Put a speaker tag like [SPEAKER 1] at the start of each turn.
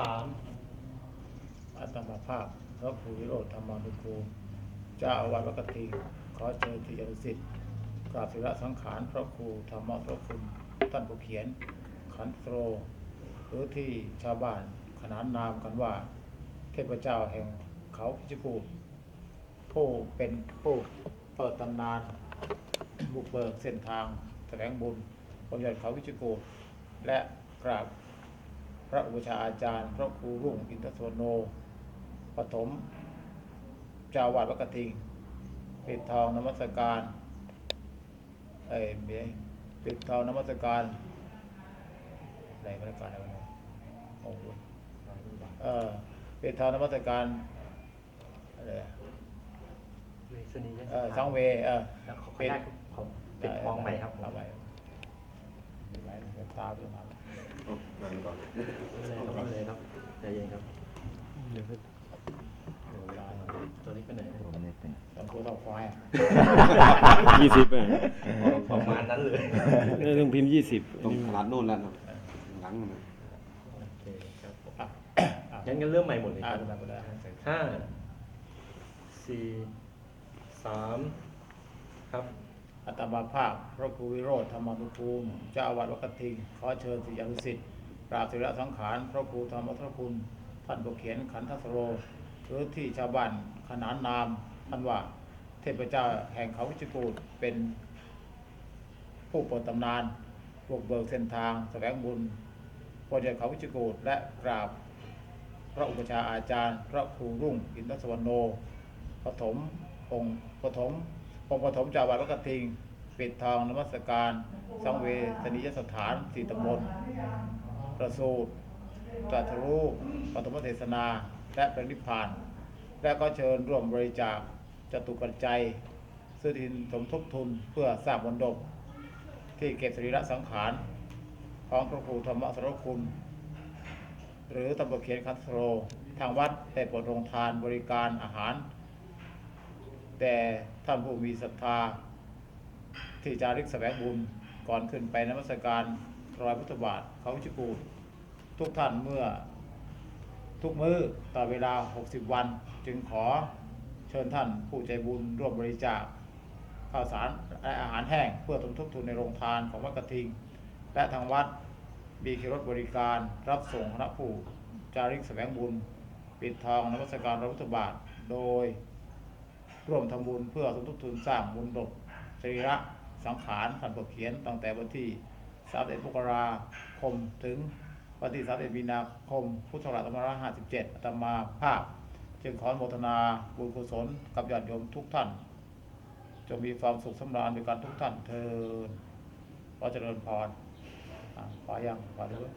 [SPEAKER 1] สาม
[SPEAKER 2] อัตมาภาพพระครูวิโรธธรรมานุครูเจ้าอาวาสวัดกฐิขอเชิญที่ยานุสิทธิ์กราบศิระสังขารพระครูธรรมพระคุณท่านผู้เขียน ขันโตรหรือที่ชาวบ้านขนานนามกันว่า เทพเจ้าแห่งเขาพิจิกูผู้เป็นผู้เปิดตำนานบุกเบิกเส้นทางแสดงบุญบนยอดเขาพิจิกูและกราบ พระอุปชฌาย์อาจารย์ พระครูรุ่งอินทสวโนปฐมเจ้าวาดวัดกระทิงปิดทองนมัสการเอ้ยเบียปิดทองนมัสการอะไรบรรยากาศอะไรวะเนี่ยโอ้โหเออปิดทองนมัสการอะไรอะ
[SPEAKER 1] เวสนีย
[SPEAKER 2] เออสังเวเออ
[SPEAKER 1] แล้วขออนุญาตผมปิดทองใหม่ครับผม
[SPEAKER 2] เอาใหม่มีไหมเดี๋ยวตาไปมา
[SPEAKER 3] นั่นก่อน
[SPEAKER 1] ไม่เป็นไรครับไม่ เป็นครับใจเย็นครับ
[SPEAKER 2] เดี๋ยวเวลา
[SPEAKER 1] ตัวนี้ไปไหน
[SPEAKER 2] ตอนพูดต้อควายอะ
[SPEAKER 4] ยี่สิบอะ
[SPEAKER 1] ประมาณนั้นเลย
[SPEAKER 4] เนี่ยต้องพิมพ์ยี่สิบ
[SPEAKER 3] ตรงขนาดนู่นแล้วนะหลังนะ
[SPEAKER 1] โอเคครับผม
[SPEAKER 2] อะอะ
[SPEAKER 1] งั้นกันเริ่มใหม่หมดเลย
[SPEAKER 2] อะ
[SPEAKER 1] ครับ
[SPEAKER 2] ได้ได้ได้
[SPEAKER 1] ห้าสี่สามครับ
[SPEAKER 2] อัตมาภาพพระครูวิโรธธรรมานุภูมิเจ้าอาวาสวัดกฐิงขอเชิญสิยานุสิทธิ์ ราศิระสังขารพระครูธรรมวัฒคุณท่านบกเขียนขันธสโรหรือที่ชาวบ้านขนานนามท่านว่าเทพเจ้าแห่งเขาวิจิกูรเป็นผู้เปิดตำนานบุกเบิกเส้นทางแสวงบุญบนยอดเขาวิจิกูรและกราบ พระอุปชาอาจารย์ พระครูรุ่ง อินทสวรรณโนปฐมองค์ปฐมองค์ปฐมจาวัดวัดกฐิงปิดทองนมัสการ สังเวสนิยสถานสี่ตำบล ประสูตรตรัสรู้ปฐมเทศนา และปรินิพพาน และก็เชิญร่วมบริจาคจตุปัจจัย ซื้อทินสมทบทุนเพื่อสร้างมณฑปที่เก็บสรีระสังขาร ของพระครูธรรมสรคุณ หรือตำรวจเขียนคัสโรทางวัดได้โปรดโรงทานบริการอาหาร แต่ท่านผู้มีศรัทธา ที่จาริกแสวงบุญก่อนขึ้นไปนมัสการ รอยพุทธบาทเขาวิกูรทุกท่านเมื่อ ทุกมือ้อต่อเวลา 60 วัน จึงขอเชิญท่านผู้ใจบุญร่วมบริจาคข้าวสารและอาหารแห้งเพื่อสมทบทุนในโรงทานของวัดกระทิง และทางวัดมีขี่รถบริการรับส่งคณะผู้จาริกแสวงบุญ ปิดทองนมัสการรพุทธบาท โดยร่วมทำบุญเพื่อสมทบทุนสร้างบุญดกสรีระสังขารท่านบทเขียนตั้งแต่วันที่ 31มกราคม ถึงวันที่31มีนาคม พุทธศักราช2557อาตมาภาพ จึงขออนโมทนาบุญกุศลกับญาติโยมทุกท่าน จงมีความสุขสำราญด้วยกันทุกท่านเทินขอเจริญพรอะขอยังขอด้วย